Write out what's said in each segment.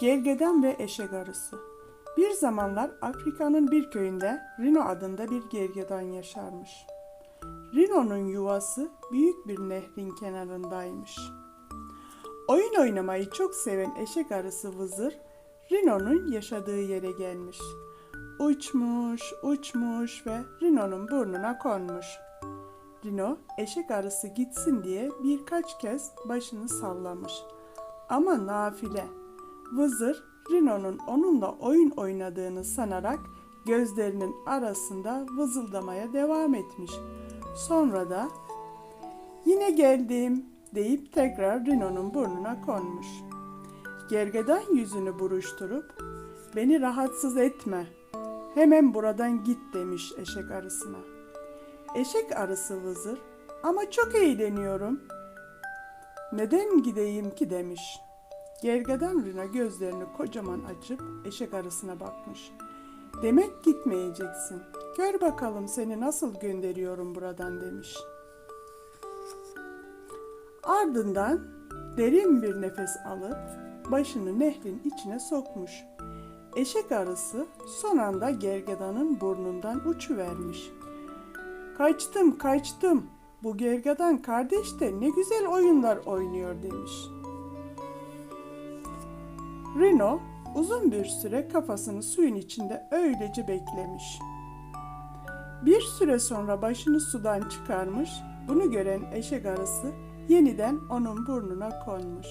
Gergedan ve eşek arısı. Bir zamanlar Afrika'nın bir köyünde Rino adında bir gergedan yaşarmış. Rino'nun yuvası büyük bir nehrin kenarındaymış. Oyun oynamayı çok seven eşek arısı Vızır, Rino'nun yaşadığı yere gelmiş. Uçmuş, uçmuş ve Rino'nun burnuna konmuş. Rino, eşek arısı gitsin diye birkaç kez başını sallamış. Ama nafile. Vızır, Rino'nun onunla oyun oynadığını sanarak gözlerinin arasında vızıldamaya devam etmiş. Sonra da yine geldim deyip tekrar Rino'nun burnuna konmuş. Gergedan yüzünü buruşturup beni rahatsız etme hemen buradan git demiş eşek arısına. Eşek arısı vızır ama çok eğleniyorum. Neden gideyim ki demiş. Gergedan Rino gözlerini kocaman açıp eşek arısına bakmış. Demek gitmeyeceksin. Gör bakalım seni nasıl gönderiyorum buradan demiş. Ardından derin bir nefes alıp başını nehrin içine sokmuş. Eşek arısı son anda gergedanın burnundan uçuvermiş. Kaçtım kaçtım. Bu gergedan kardeş de ne güzel oyunlar oynuyor demiş. Rino uzun bir süre kafasını suyun içinde öylece beklemiş. Bir süre sonra başını sudan çıkarmış, bunu gören eşek arısı yeniden onun burnuna konmuş.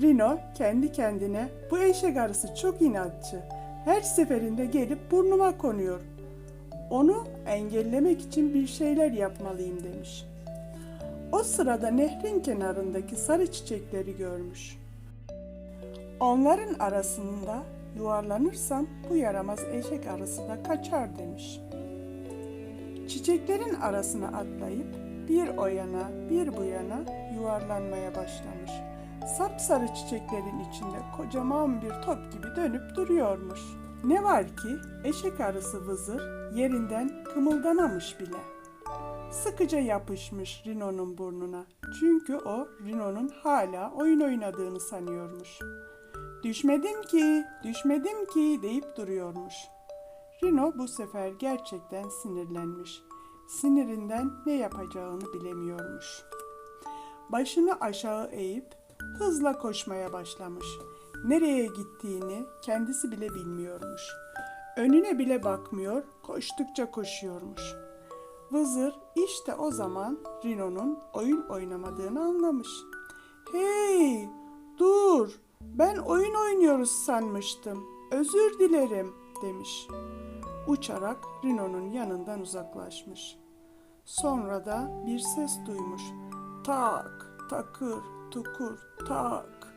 Rino kendi kendine bu eşek arısı çok inatçı. Her seferinde gelip burnuma konuyor. Onu engellemek için bir şeyler yapmalıyım demiş. O sırada nehrin kenarındaki sarı çiçekleri görmüş. Onların arasında yuvarlanırsam bu yaramaz eşek arısı da kaçar demiş. Çiçeklerin arasına atlayıp bir o yana bir bu yana yuvarlanmaya başlamış. Sapsarı çiçeklerin içinde kocaman bir top gibi dönüp duruyormuş. Ne var ki eşek arısı vızır yerinden kımıldamamış bile. Sıkıca yapışmış Rino'nun burnuna. Çünkü o Rino'nun hala oyun oynadığını sanıyormuş. Düşmedim ki, düşmedim ki deyip duruyormuş. Rino bu sefer gerçekten sinirlenmiş. Sinirinden ne yapacağını bilemiyormuş. Başını aşağı eğip hızla koşmaya başlamış. Nereye gittiğini kendisi bile bilmiyormuş. Önüne bile bakmıyor, koştukça koşuyormuş. Vızır işte o zaman Rino'nun oyun oynamadığını anlamış. Hey, ben oyun oynuyoruz sanmıştım. Özür dilerim demiş. Uçarak Rino'nun yanından uzaklaşmış. Sonra da bir ses duymuş. Tak, takır, tukur, tak.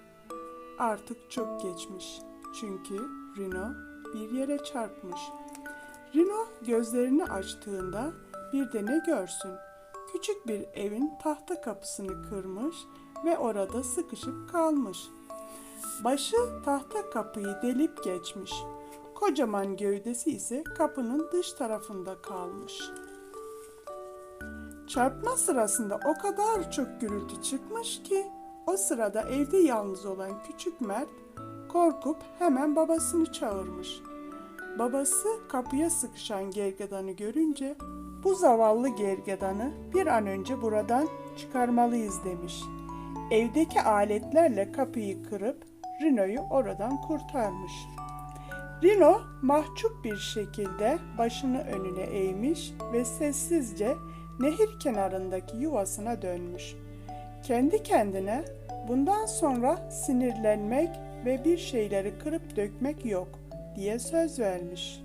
Artık çok geçmiş. Çünkü Rino bir yere çarpmış. Rino gözlerini açtığında bir de ne görsün? Küçük bir evin tahta kapısını kırmış ve orada sıkışıp kalmış. Başı tahta kapıyı delip geçmiş. Kocaman gövdesi ise kapının dış tarafında kalmış. Çarpma sırasında o kadar çok gürültü çıkmış ki o sırada evde yalnız olan küçük Mert korkup hemen babasını çağırmış. Babası kapıya sıkışan gergedanı görünce bu zavallı gergedanı bir an önce buradan çıkarmalıyız demiş. Evdeki aletlerle kapıyı kırıp Rino'yu oradan kurtarmış. Rino mahcup bir şekilde başını önüne eğmiş ve sessizce nehir kenarındaki yuvasına dönmüş. Kendi kendine bundan sonra sinirlenmek ve bir şeyleri kırıp dökmek yok diye söz vermiş.